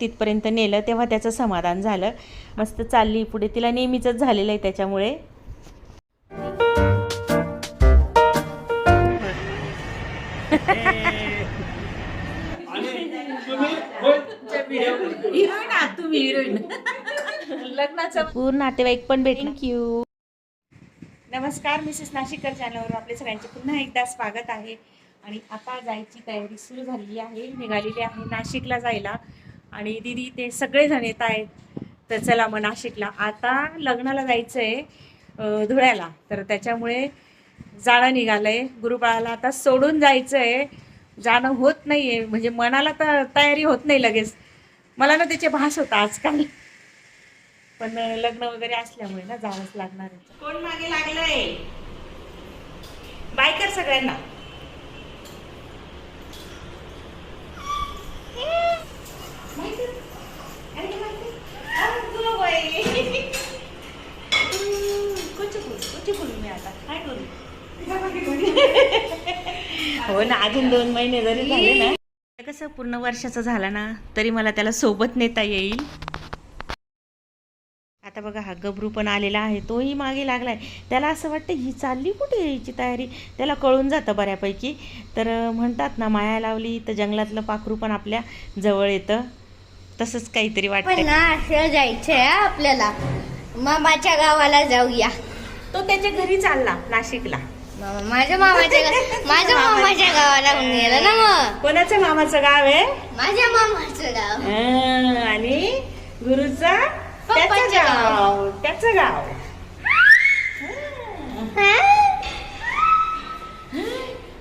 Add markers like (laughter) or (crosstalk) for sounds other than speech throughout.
तिथपर्यंत नेलं तेव्हा त्याचं समाधान झालं. मस्त चालली पुढे. तिला नेहमीच झालेलं आहे त्याच्यामुळे. पूर्ण नातेवाईक पण भेट थँक्यू नमस्कार मिसेस नाशिककर चॅनलवर आपले सगळ्यांचे पुन्हा एकदा स्वागत आहे. आणि आता जायची तयारी सुरू झालेली आहे निघालेली आहे नाशिकला जायला. आणि दिदी ते सगळेजण येत आहेत. तर चला मग नाशिकला. आता लग्नाला जायचं आहे धुळ्याला. तर त्याच्यामुळे जाणं निघालंय. गुरुबाळाला आता सोडून जायचं आहे जाणं होत नाही आहे म्हणजे मनाला तर तयारी होत नाही लगेच. मला ना त्याचे भास होता आजकाल. पण लग्न वगैरे असल्यामुळे ना जावंच लागणार आहे. कोण मागे लागलंय? बाय कर सगळ्यांना बाय कर. अरे बाय कर. अरे तुला बाय. हम्म, बोलू? मी आता? काय? (laughs) हो ना अजून दोन महिने जरी झाले ना. कसं पूर्ण वर्षाचं झालं ना तरी मला त्याला सोबत नेता येईल. आता बघा हा गबरू पण आलेला आहे तोही मागे लागलाय. त्याला असं वाटतं ही चालली कुठे यायची तयारी? त्याला कळून जातं बऱ्यापैकी. तर म्हणतात ना माया लावली तर जंगलातलं पाखरू पण आपल्या जवळ येतं. तसंच काहीतरी वाटतं ना असं जायचंय हा आपल्याला. मामाच्या गावाला जाऊया. तो त्याच्या घरी चालला नाशिकला. मामा- माझ्या मामाच्या गा- माझ्या (laughs) मामाच्या गावाला. घेऊन गेलं ना मग. कोणाचं मामाचं गाव आहे? माझ्या मामाचं गाव. अं, आणि गुरुचा? त्याचं पप्पाचं गाव. त्याचं गाव.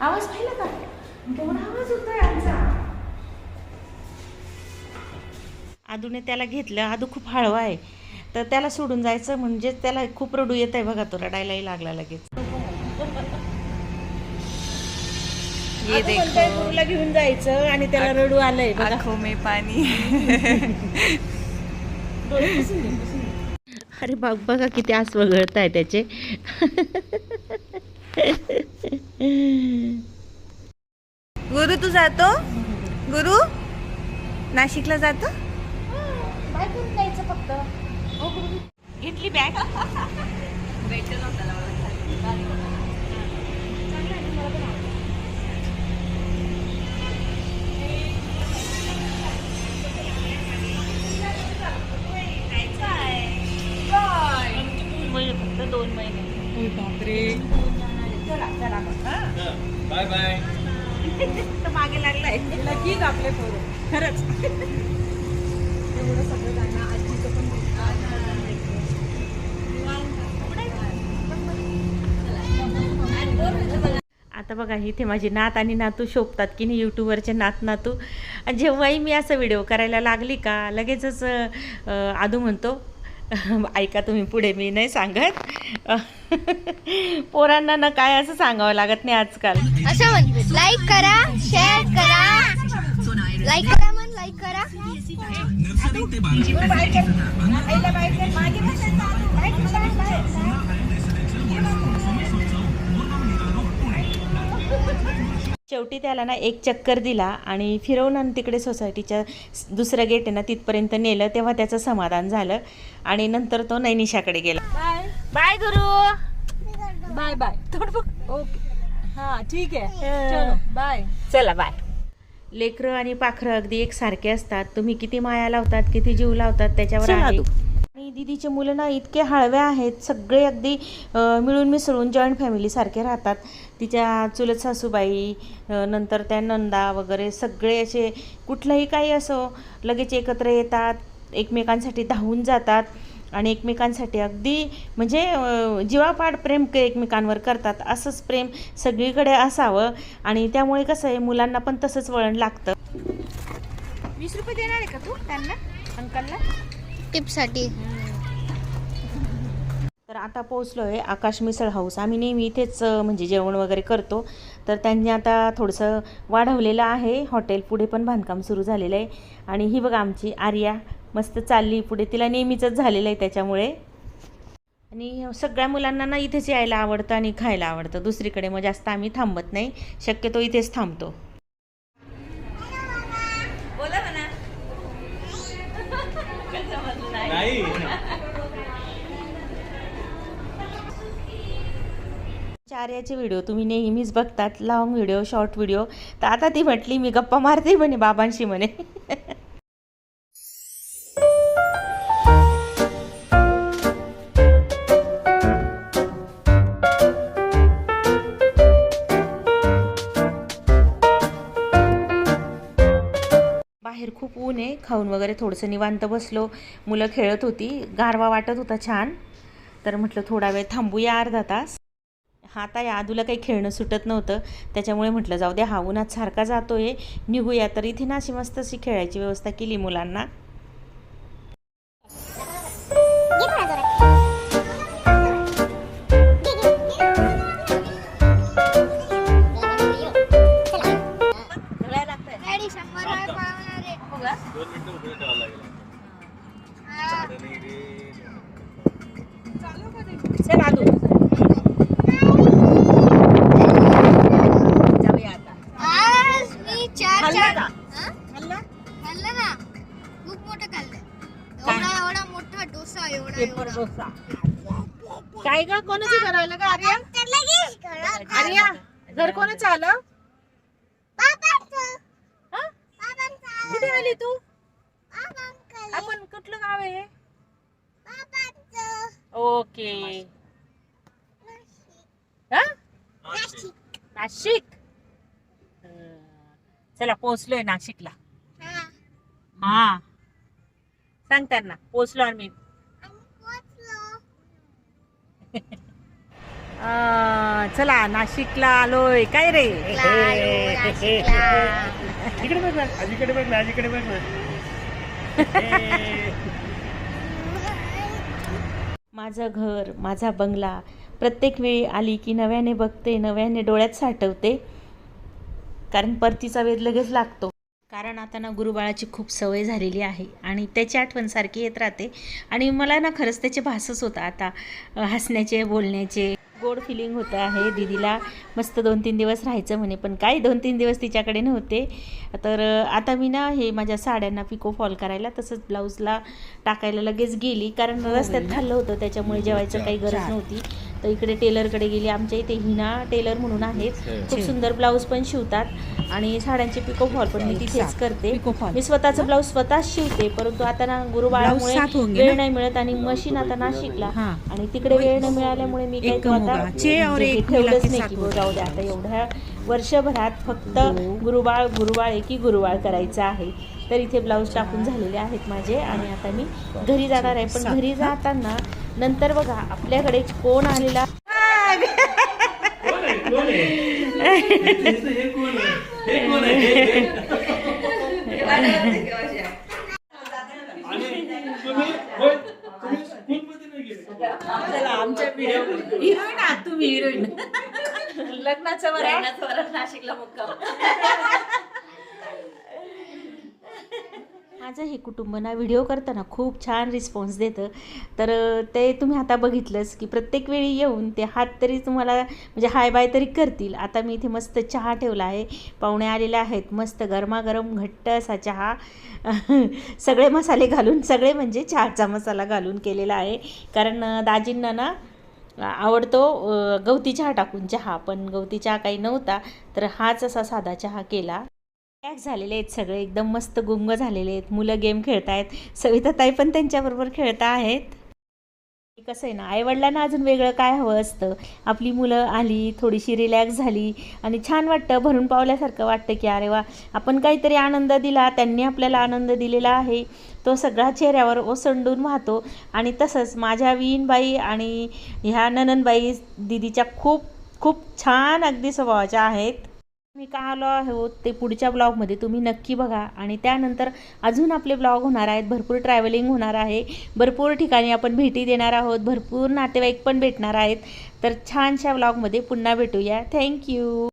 आवाज पाहिला का? केवढा आवाज होतोय आमचा. आदूने त्याला घेतलं. आदू खूप हळवा आहे. तर त्याला सोडून जायचं म्हणजे त्याला खूप रडू येत आहे बघा तो रडायलाही लागला लगेच. ये घेऊन जायचं आणि त्याला रडू आलंय बघा. आंखों में पानी अरे बघ बघा किती आस वगळत आहे त्याचे. गुरु तू जातो? गुरु? नाशिकला जातो? घेतली बॅग फक्त दोन महिने चला चला मग बाय बाय तर मागे लागलाय. नक्कीच आपले पोरं. खरंच. एवढं सगळं जाणं आता बघा इथे माझी नात आणि नातू शोभतात की नाही यूट्यूबवरचे नात नातू. आणि जेव्हाही मी असं व्हिडिओ करायला लागली का लगेचच आदू म्हणतो ऐका तुम्ही पुढे मी नाही सांगत. पोरांना ना काय असं सांगावं लागत नाही आजकाल. असं म्हण लाईक करा शेअर करा. लाईक करा म्हण लाईक करा. शेवटी त्याला ना एक चक्कर दिला आणि फिरवून आणि तिकडे सोसायटीच्या स- दुसरं गेट आहे ना तिथपर्यंत नेलं तेव्हा त्याचं समाधान झालं आणि नंतर तो नैनिशाकडे गेला. बाय. बाय गुरु. Bye bye. थोडं बघ. ओके. हा ठीक आहे. चलो बाय. चला बाय. लेकरं आणि पाखरं अगदी एकसारखे असतात. तुम्ही किती माया लावतात किती जीव लावतात त्याच्यावर दीदीचे मुलं ना इतके हळव्या आहेत सगळे अगदी मिळून मिसळून जॉईंट फॅमिलीसारखे राहतात. तिच्या चुलत सासूबाई नंतर त्या नंदा वगैरे सगळे असे कुठलंही काही असो लगेच एकत्र येतात एकमेकांसाठी धावून जातात आणि एकमेकांसाठी अगदी म्हणजे जीवापाड प्रेम क- एकमेकांवर करतात. असंच प्रेम सगळीकडे असावं आणि त्यामुळे कसं आहे मुलांना पण तसंच वळण लागतं. वीस रुपये देणार आहे का तू त्यांना अंकलला? टिपसाठी. तर आता पोहोचलो आहे आकाश मिसळ हाऊस आम्ही नेहमी इथेच म्हणजे जेवण वगैरे करतो. तर त्यांनी आता थोडंसं वाढवलेलं आहे. हॉटेल पुढे पण बांधकाम सुरू झालेलं आहे. आणि ही बघा आमची आर्या मस्त चालली पुढे. तिला नेहमीचंच झालेलं आहे त्याच्यामुळे. आणि सगळ्या मुलांना ना इथेच यायला आवडतं आणि खायला आवडतं. दुसरीकडे मग जास्त आम्ही थांबत नाही. शक्यतो इथेच थांबतो बोला म्हणा चार्याचे व्हिडिओ तुम्ही नेहमीच बघतात लॉंग व्हिडिओ शॉर्ट व्हिडिओ तर आता ती म्हटली मी गप्पा मारते म्हणे बाबांशी म्हणे. बाहेर खूप ऊन आहे खाऊन वगैरे थोडंसं निवांत बसलो. मुलं खेळत होती गारवा वाटत होता छान. तर म्हटलं थोडा वेळ थांबूया अर्धा तास. हा आता या आदूला काही खेळणं सुटत नव्हतं. त्याच्यामुळे म्हटलं जाऊ द्या हा उन्हात सारखा जातोय. निघूया. तर इथे ना अशी मस्त अशी खेळायची व्यवस्था केली मुलांना. पेपर डोसा काय ग? कोणाचं घर आलं का आर्या? आर्या घर कोणाचं आलं? कुठे आली तू? आपण कुठलं गाव आहे ओके. हा? नाशिक. चला पोहोचलोय नाशिकला. हा. सांग त्यांना पोहोचलो आम्ही अं, चला नाशिकला आलोय. काय रे? (laughs) इकडे बघ ना आजीकडे बघ ना आजीकडे बघ ना. (laughs) माझं घर माझा बंगला प्रत्येक वेळी आली की नव्याने बघते नव्याने डोळ्यात साठवते. कारण परतीचा वेध लगेच लागतो. कारण आता ना गुरुबाळाची खूप सवय झालेली आहे आणि त्याची आठवण सारखी येत राहते. आणि मला ना खरंच त्याचे भासच होता. आता हसण्याचे बोलण्याचे गोड फिलिंग होतं आहे. दीदीला मस्त दोन तीन दिवस राहायचं म्हणे पण काय दोन तीन दिवस तिच्याकडे नव्हते. तर आता मी ना हे माझ्या साड्यांना पिको फॉल करायला तसंच ब्लाऊजला टाकायला लगेच गेली. कारण रस्त्यात खाल्लं होतं त्याच्यामुळे जेवायचं काही गरज नव्हती. तर इकडे टेलरकडे गेली. आमच्या इथे हिना टेलर म्हणून आहेत. खूप सुंदर ब्लाऊज पण शिवतात. आणि साड्यांचे पिको फॉल पण मी तिथेच करते. मी स्वतःचं ब्लाऊज स्वतःच शिवते. परंतु आता ना गुरुबाळामुळे वेळ? नाही मिळत आणि मशीन आता नाशिकला. हाँ. आणि तिकडे वेळ न मिळाल्यामुळे मी आता म्हणजे ठेवलंच नाही की. जाऊ द्या आता एवढ्या वर्षभरात फक्त गुरुबाळ गुरुबाळ एकी गुरुबाळ करायचं आहे. तर इथे ब्लाऊज टाकून झालेले आहेत माझे आणि आता मी घरी जाणार आहे. पण घरी जाताना नंतर बघा आपल्याकडे कोण आलेला? कोण आहे कोण आहे हे कोण आहे हे कोण आहे आणि तुम्ही होय, तुम्ही स्कूलमध्ये नाही गेले चला आमच्या व्हिडिओ हिरोईन आहात तुम्ही हिरोईन. लग्नाचं वरण नाशिकला मुक्काम. माझं हे कुटुंब ना व्हिडिओ करताना खूप छान रिस्पॉन्स देतं. तर ते तुम्ही आता बघितलंच की प्रत्येक वेळी येऊन ते हात तरी तुम्हाला म्हणजे हाय बाय तरी करतील. आता मी इथे मस्त चहा ठेवला आहे. पाहुणे आलेले आहेत. मस्त गरमागरम घट्ट असा चहा. (laughs) सगळे मसाले घालून सगळे म्हणजे चहाचा मसाला घालून केलेला आहे. कारण दाजींना ना आवडतो गवती चहा टाकून चहा. पण गवती चहा काही नव्हता. तर हाच असा साधा चहा केला. पॅक झालेले आहेत सगळे एकदम मस्त गुंग झालेले आहेत. मुलं गेम खेळतायत. सविताताई पण त्यांच्याबरोबर खेळता आहेत. कसं आहे ना आईवडिलांना अजून वेगळं काय हवं असतं? आपली मुलं आली थोडीशी रिलॅक्स झाली आणि छान वाटतं. भरून पावल्यासारखं वाटतं की अरे वा आपण काहीतरी आनंद दिला त्यांनी आपल्याला आनंद दिलेला आहे. तो सगळा चेहऱ्यावर ओसंडून वाहतो. आणि तसंच माझ्या विणबाई आणि ह्या नननबाई दिदीच्या खूप खूप छान अगदी स्वभावाच्या आहेत. मी का आलो आहोत ते पुढच्या ब्लॉगमध्ये तुम्ही नक्की बघा. आणि त्यानंतर अजून आपले ब्लॉग होणार आहेत. भरपूर ट्रॅव्हलिंग होणार आहे. भरपूर ठिकाणी आपण भेटी देणार आहोत. भरपूर नातेवाईक पण भेटणार आहेत. तर छानशा ब्लॉगमध्ये पुन्हा भेटूया. थँक्यू